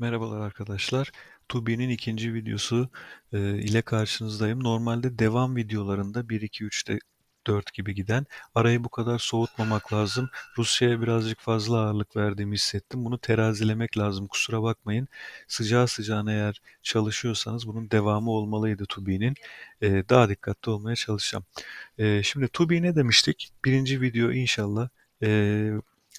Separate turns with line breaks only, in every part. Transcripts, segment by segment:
Merhabalar arkadaşlar. Tubi'nin ikinci videosu e, ile karşınızdayım. Normalde devam videolarında 1, 2, 3'te 4 gibi giden arayı bu kadar soğutmamak lazım. Rusya'ya birazcık fazla ağırlık verdiğimi hissettim. Bunu terazilemek lazım. Kusura bakmayın. Sıcağı sıcağına eğer çalışıyorsanız bunun devamı olmalıydı Tubi'nin. E, daha dikkatli olmaya çalışacağım. E, şimdi Tubi ne demiştik? Birinci video inşallah e,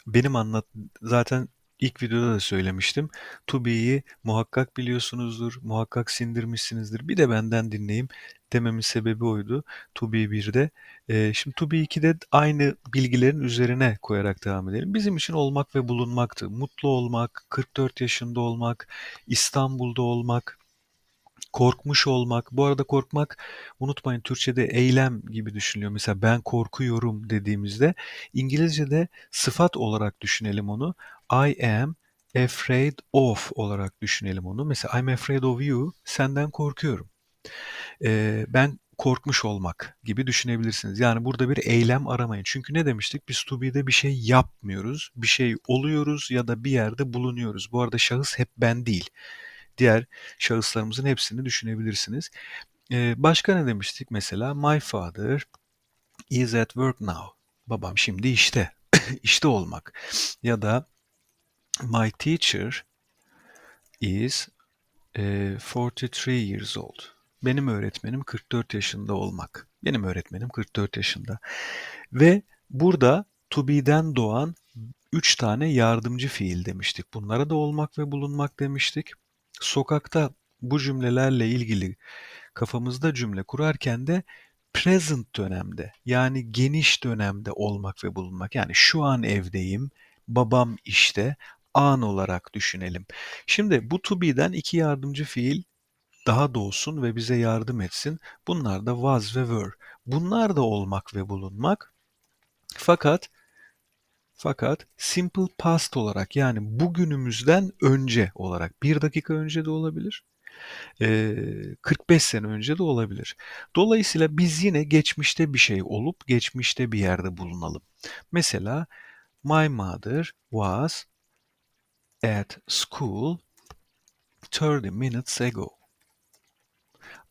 benim anlat zaten ilk videoda da söylemiştim. Tubi'yi muhakkak biliyorsunuzdur, muhakkak sindirmişsinizdir. Bir de benden dinleyeyim dememin sebebi oydu. Tubi 1'de. Ee, şimdi Tubi 2'de aynı bilgilerin üzerine koyarak devam edelim. Bizim için olmak ve bulunmaktı. Mutlu olmak, 44 yaşında olmak, İstanbul'da olmak, Korkmuş olmak. Bu arada korkmak unutmayın Türkçe'de eylem gibi düşünülüyor. Mesela ben korkuyorum dediğimizde İngilizce'de sıfat olarak düşünelim onu. I am afraid of olarak düşünelim onu. Mesela I'm afraid of you. Senden korkuyorum. Ee, ben korkmuş olmak gibi düşünebilirsiniz. Yani burada bir eylem aramayın. Çünkü ne demiştik? Biz to be'de bir şey yapmıyoruz. Bir şey oluyoruz ya da bir yerde bulunuyoruz. Bu arada şahıs hep ben değil diğer şahıslarımızın hepsini düşünebilirsiniz. Ee, başka ne demiştik mesela? My father is at work now. Babam şimdi işte. işte olmak. Ya da my teacher is e, 43 years old. Benim öğretmenim 44 yaşında olmak. Benim öğretmenim 44 yaşında. Ve burada to be'den doğan 3 tane yardımcı fiil demiştik. Bunlara da olmak ve bulunmak demiştik. Sokakta bu cümlelerle ilgili kafamızda cümle kurarken de present dönemde yani geniş dönemde olmak ve bulunmak. Yani şu an evdeyim, babam işte, an olarak düşünelim. Şimdi bu to be'den iki yardımcı fiil daha doğsun ve bize yardım etsin. Bunlar da was ve were. Bunlar da olmak ve bulunmak. Fakat fakat simple past olarak yani bugünümüzden önce olarak bir dakika önce de olabilir. 45 sene önce de olabilir. Dolayısıyla biz yine geçmişte bir şey olup geçmişte bir yerde bulunalım. Mesela my mother was at school 30 minutes ago.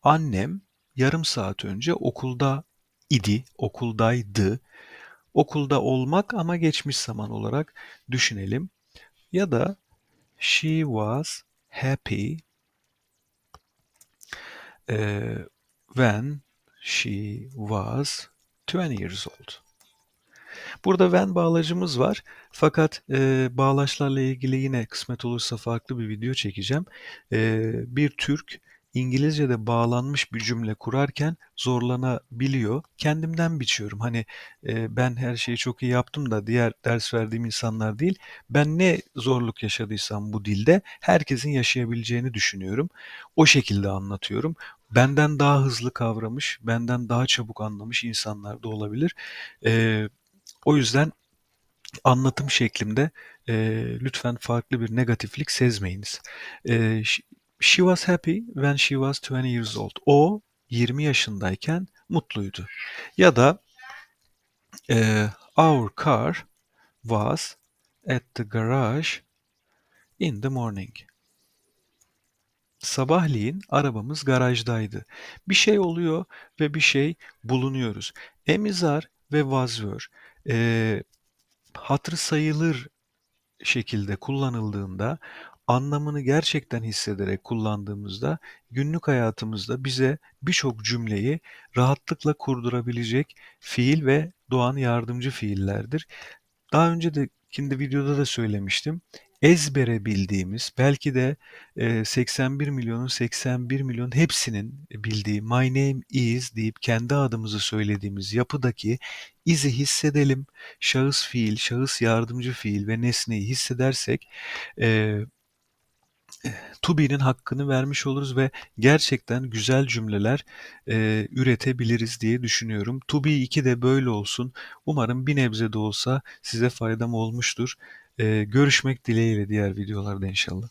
Annem yarım saat önce okulda idi, okuldaydı okulda olmak ama geçmiş zaman olarak düşünelim. Ya da she was happy uh, when she was 20 years old. Burada when bağlacımız var. Fakat e, bağlaçlarla ilgili yine kısmet olursa farklı bir video çekeceğim. E, bir Türk İngilizce'de bağlanmış bir cümle kurarken zorlanabiliyor. Kendimden biçiyorum. Hani e, ben her şeyi çok iyi yaptım da diğer ders verdiğim insanlar değil. Ben ne zorluk yaşadıysam bu dilde herkesin yaşayabileceğini düşünüyorum. O şekilde anlatıyorum. Benden daha hızlı kavramış, benden daha çabuk anlamış insanlar da olabilir. E, o yüzden anlatım şeklimde e, lütfen farklı bir negatiflik sezmeyiniz. E, She was happy when she was 20 years old. O 20 yaşındayken mutluydu. Ya da e, our car was at the garage in the morning. Sabahleyin arabamız garajdaydı. Bir şey oluyor ve bir şey bulunuyoruz. Emizar ve was were e, hatırı sayılır şekilde kullanıldığında anlamını gerçekten hissederek kullandığımızda günlük hayatımızda bize birçok cümleyi rahatlıkla kurdurabilecek fiil ve doğan yardımcı fiillerdir. Daha önce de kendi videoda da söylemiştim. Ezbere bildiğimiz belki de 81 milyonun 81 milyon hepsinin bildiği My name is deyip kendi adımızı söylediğimiz yapıdaki izi hissedelim. Şahıs fiil, şahıs yardımcı fiil ve nesneyi hissedersek to be'nin hakkını vermiş oluruz ve gerçekten güzel cümleler e, üretebiliriz diye düşünüyorum. To be 2 de böyle olsun. Umarım bir nebze de olsa size faydam olmuştur. E, görüşmek dileğiyle diğer videolarda inşallah.